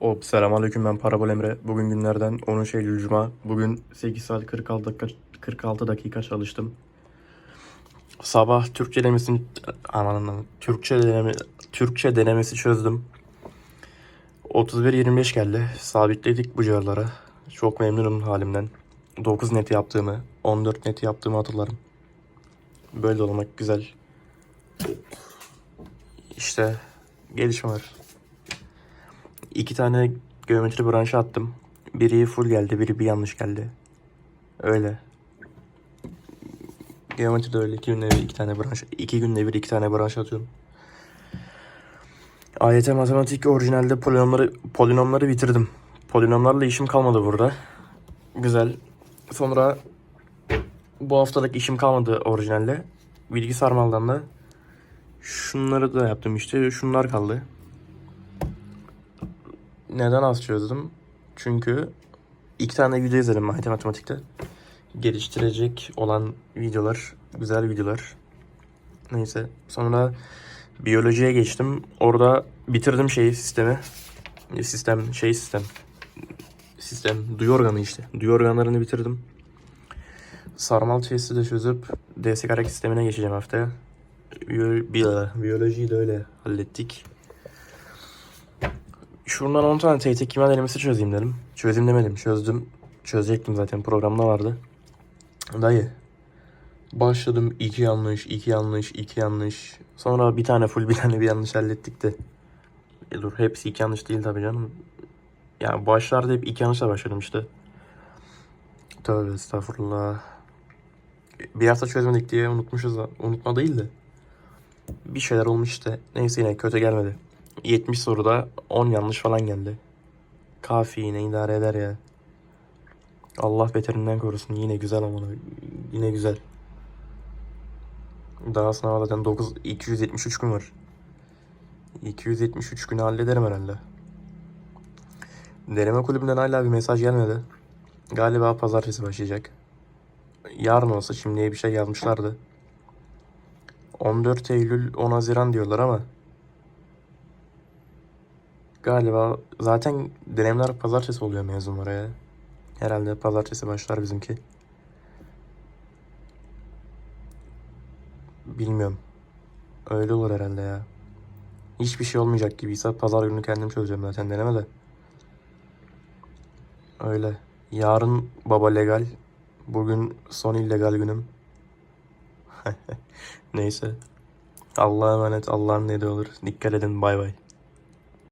Hop selamünaleyküm ben Parabol Emre. Bugün günlerden 13 Eylül Cuma. Bugün 8 saat 46 dakika 46 dakika çalıştım. Sabah Türkçe denemesini aman Türkçe deneme, Türkçe denemesi çözdüm. 31-25 geldi. Sabitledik bu civarlara. Çok memnunum halimden. 9 net yaptığımı, 14 net yaptığımı hatırlarım. Böyle olmak güzel. İşte gelişme var. İki tane geometri branşı attım. Biri full geldi, biri bir yanlış geldi. Öyle. Geometri de öyle. İki günde bir iki tane branş. iki günde bir iki tane branş atıyorum. AYT matematik orijinalde polinomları polinomları bitirdim. Polinomlarla işim kalmadı burada. Güzel. Sonra bu haftalık işim kalmadı orijinalde. Bilgi sarmaldan da şunları da yaptım işte. Şunlar kaldı. Neden az çözdüm? Çünkü iki tane video izledim AYT matematikte. Geliştirecek olan videolar, güzel videolar. Neyse. Sonra biyolojiye geçtim. Orada bitirdim şeyi sistemi. Sistem, şey sistem. Sistem, duyu organı işte. Duyu organlarını bitirdim. Sarmal testi de çözüp DS kare sistemine geçeceğim haftaya. Biyo- biyo- Biyolojiyi de öyle hallettik. Şuradan 10 tane TYT kimya denemesi çözeyim dedim. Çözeyim demedim. Çözdüm. Çözecektim zaten programda vardı. Dayı. Başladım iki yanlış, iki yanlış, iki yanlış. Sonra bir tane full bir tane bir yanlış hallettik de. E dur hepsi iki yanlış değil tabii canım. Yani başlarda hep iki yanlışla başladım işte. Tövbe estağfurullah. Bir hafta çözmedik diye unutmuşuz da. Unutma değil de. Bir şeyler olmuş işte. Neyse yine kötü gelmedi. 70 soruda 10 yanlış falan geldi. Kafi yine idare eder ya. Allah beterinden korusun. Yine güzel ama yine güzel. Daha sınava zaten 9 273 gün var. 273 günü hallederim herhalde. Deneme kulübünden hala bir mesaj gelmedi. Galiba pazartesi başlayacak. Yarın olsa şimdiye bir şey yazmışlardı. 14 Eylül 10 Haziran diyorlar ama Galiba zaten denemler pazartesi oluyor mezunlara ya. Herhalde pazartesi başlar bizimki. Bilmiyorum. Öyle olur herhalde ya. Hiçbir şey olmayacak gibiyse pazar günü kendim çözeceğim zaten deneme de. Öyle. Yarın baba legal. Bugün son illegal günüm. Neyse. Allah'a emanet. Allah'ın ne de olur. Dikkat edin. Bay bay.